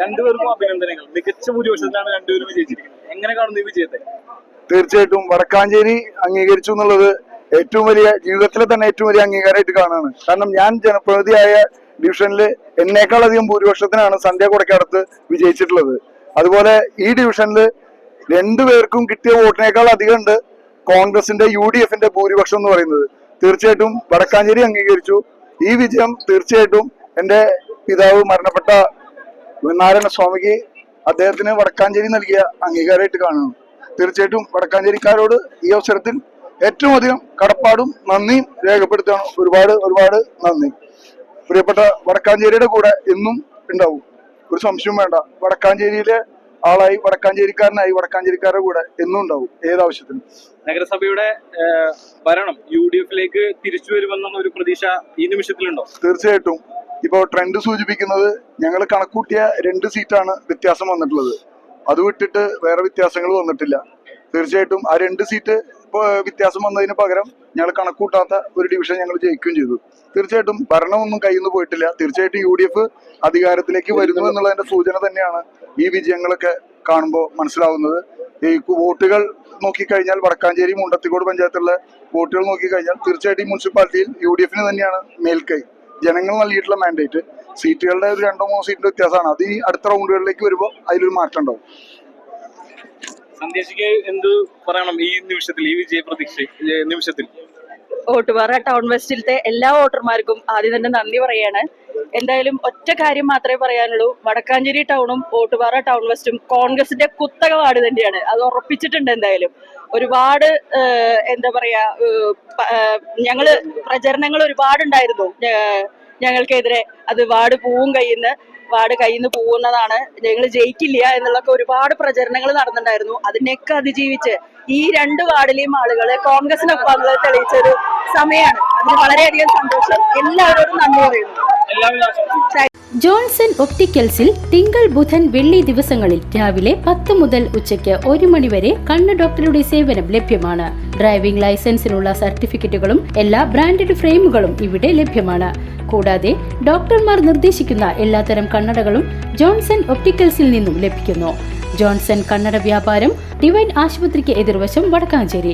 രണ്ടുപേർക്കും അഭിനന്ദനങ്ങൾ. മികച്ച ഭൂരിപക്ഷത്തിലാണ് രണ്ടുപേരും വിജയിച്ചിരിക്കുന്നത്. എങ്ങനെ കാണുന്നു ഈ വിജയത്തെ? തീർച്ചയായിട്ടും വടക്കാഞ്ചേരി അംഗീകരിച്ചു എന്നുള്ളത് ഏറ്റവും വലിയ ജീവിതത്തിലെ തന്നെ ഏറ്റവും വലിയ അംഗീകാരമായിട്ട് കാണുകയാണ് കാരണം ഞാൻ ജനപ്രതിനിധിയായ ഡിവിഷനിൽ എന്നേക്കാളധികം ഭൂരിപക്ഷത്തിനാണ് സന്ധ്യ കൊടക്കടുത്ത് വിജയിച്ചിട്ടുള്ളത്. അതുപോലെ ഈ ഡിവിഷനിൽ രണ്ടുപേർക്കും കിട്ടിയ വോട്ടിനേക്കാൾ അധികം ഉണ്ട് കോൺഗ്രസിന്റെ യു ഡി എഫിന്റെ ഭൂരിപക്ഷം എന്ന് പറയുന്നത്. തീർച്ചയായിട്ടും വടക്കാഞ്ചേരി അംഗീകരിച്ചു. ഈ വിജയം തീർച്ചയായിട്ടും എന്റെ പിതാവ് മരണപ്പെട്ട നാരായണ സ്വാമിക്ക് അദ്ദേഹത്തിന് വടക്കാഞ്ചേരി നൽകിയ അംഗീകാരമായിട്ട് കാണുന്നു. തീർച്ചയായിട്ടും വടക്കാഞ്ചേരിക്കാരോട് ഈ അവസരത്തിൽ ഏറ്റവും അധികം കടപ്പാടും നന്ദിയും രേഖപ്പെടുത്തുകയാണ്. ഒരുപാട് ഒരുപാട് നന്ദി. പ്രിയപ്പെട്ട വടക്കാഞ്ചേരിയുടെ കൂടെ എന്നും ഉണ്ടാവും. ഒരു സംശയവും വേണ്ട. വടക്കാഞ്ചേരിയിലെ ആളായി വടക്കാഞ്ചേരിക്കാരനായി വടക്കാഞ്ചേരിക്കാരുടെ കൂടെ എന്നും ഉണ്ടാവും ഏതാവശ്യത്തിനും. നഗരസഭയുടെ ഭരണം യു ഡി എഫിലേക്ക് തിരിച്ചു വരുമെന്നുള്ള ഒരു പ്രതീക്ഷ ഈ നിമിഷത്തിലുണ്ടോ? തീർച്ചയായിട്ടും. ഇപ്പോൾ ട്രെൻഡ് സൂചിപ്പിക്കുന്നത് ഞങ്ങൾ കണക്കൂട്ടിയ രണ്ട് സീറ്റാണ് വ്യത്യാസം വന്നിട്ടുള്ളത്. അത് വിട്ടിട്ട് വേറെ വ്യത്യാസങ്ങൾ വന്നിട്ടില്ല. തീർച്ചയായിട്ടും ആ രണ്ട് സീറ്റ് വ്യത്യാസം വന്നതിന് പകരം ഞങ്ങൾ കണക്കൂട്ടാത്ത ഒരു ഡിവിഷൻ ഞങ്ങൾ ജയിക്കുകയും ചെയ്തു. തീർച്ചയായിട്ടും ഭരണമൊന്നും കയ്യിൽ നിന്ന് പോയിട്ടില്ല. തീർച്ചയായിട്ടും യു ഡി എഫ് അധികാരത്തിലേക്ക് വരുന്നു എന്നുള്ളതിന്റെ സൂചന തന്നെയാണ് ഈ വിജയങ്ങളൊക്കെ കാണുമ്പോൾ മനസ്സിലാവുന്നത്. ഈ വോട്ടുകൾ നോക്കിക്കഴിഞ്ഞാൽ വടക്കാഞ്ചേരി മുണ്ടത്തിക്കോട് പഞ്ചായത്തുള്ള വോട്ടുകൾ നോക്കിക്കഴിഞ്ഞാൽ തീർച്ചയായിട്ടും മുനിസിപ്പാലിറ്റിയിൽ യു ഡി എഫിന് തന്നെയാണ് മേൽക്കൈ. ജനങ്ങൾ നൽകിയിട്ടുള്ള മാൻഡേറ്റ് സീറ്റുകളുടെ ഒരു രണ്ടോ മൂന്നോ സീറ്റിന്റെ വ്യത്യാസമാണ്. അത് ഈ അടുത്ത റൗണ്ടുകളിലേക്ക് വരുമ്പോൾ അതിലൊരു മാറ്റം ഉണ്ടാവും. സന്ദേശിക്ക് എന്ത് പറയണം ഈ നിമിഷത്തിൽ ഈ വിജയ പ്രതീക്ഷ നിമിഷത്തിൽ? ഓട്ടുപാറ ടൗൺ വെസ്റ്റിലത്തെ എല്ലാ വോട്ടർമാർക്കും ആദ്യം തന്നെ നന്ദി പറയാണ്. എന്തായാലും ഒറ്റ കാര്യം മാത്രമേ പറയാനുള്ളൂ. വടക്കാഞ്ചേരി ടൗണും ഓട്ടുപാറ ടൗൺ വെസ്റ്റും കോൺഗ്രസിന്റെ കുത്തക വാർഡ് തന്നെയാണ്. അത് ഉറപ്പിച്ചിട്ടുണ്ട് എന്തായാലും. ഒരുപാട് എന്താ പറയാ ഞങ്ങൾ പ്രചരണങ്ങൾ ഒരുപാടുണ്ടായിരുന്നു. ഞങ്ങൾക്കെതിരെ അത് വാർഡ് പോവും കയ്യിന്ന് വാർഡ് കയ്യിൽ നിന്ന് പോകുന്നതാണ് ഞങ്ങൾ ജയിക്കില്ല എന്നുള്ളൊക്കെ ഒരുപാട് പ്രചരണങ്ങൾ നടന്നിട്ടുണ്ടായിരുന്നു. അതിനെയൊക്കെ അതിജീവിച്ച് ഈ രണ്ട് വാർഡിലെയും ആളുകളെ കോൺഗ്രസിനൊപ്പം തെളിയിച്ച ഒരു സമയമാണ്. അതിന് വളരെയധികം സന്തോഷം. എല്ലാവരോടും നന്ദി പറയുന്നു. ജോൺസൺ ഒപ്റ്റിക്കൽസിൽ തിങ്കൾ ബുധൻ വെള്ളി ദിവസങ്ങളിൽ രാവിലെ പത്ത് മുതൽ ഉച്ചയ്ക്ക് ഒരു മണിവരെ കണ്ണ് ഡോക്ടറുടെ സേവനം ലഭ്യമാണ്. ഡ്രൈവിംഗ് ലൈസൻസിനുള്ള സർട്ടിഫിക്കറ്റുകളും എല്ലാ ബ്രാൻഡഡ് ഫ്രെയിമുകളും ഇവിടെ ലഭ്യമാണ്. കൂടാതെ ഡോക്ടർമാർ നിർദ്ദേശിക്കുന്ന എല്ലാത്തരം കണ്ണടകളും ജോൺസൺ ഒപ്റ്റിക്കൽസിൽ നിന്നും ലഭിക്കുന്നു. ജോൺസൺ കണ്ണട വ്യാപാരം ഡിവൈൻ ആശുപത്രിക്ക് എതിർവശം വടക്കാഞ്ചേരി.